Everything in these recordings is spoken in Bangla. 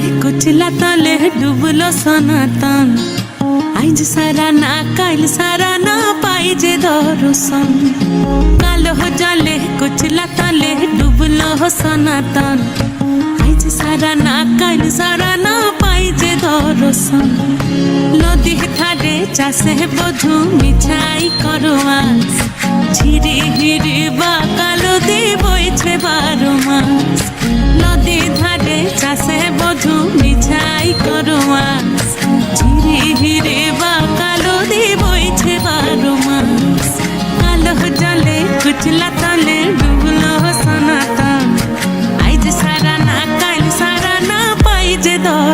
জলে কুচলা তলে ডুবলো সনাতন আইজ সারা না কাইল সারা না পাই যে দর্শন কালো জলে কুচলা তলে ডুবলো সনাতন আইজ সারা না কাইল সারা না পাই যে দর্শন নদী ধারে চাষে বধু মিঠাই করো করোয়াস ঝিরি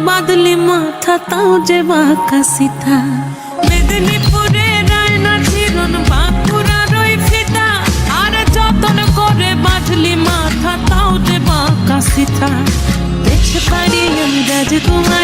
বাদলি মাথা তাও যে বাঁকা সিথা মেদিনীপুরে রায়না না ছিরন বাঁকুড়া রই ফিতা আর যতন করে বাদলি মাথা তাও যে বাঁকা সিথা দেখতে পারি আমি রাজকুমারী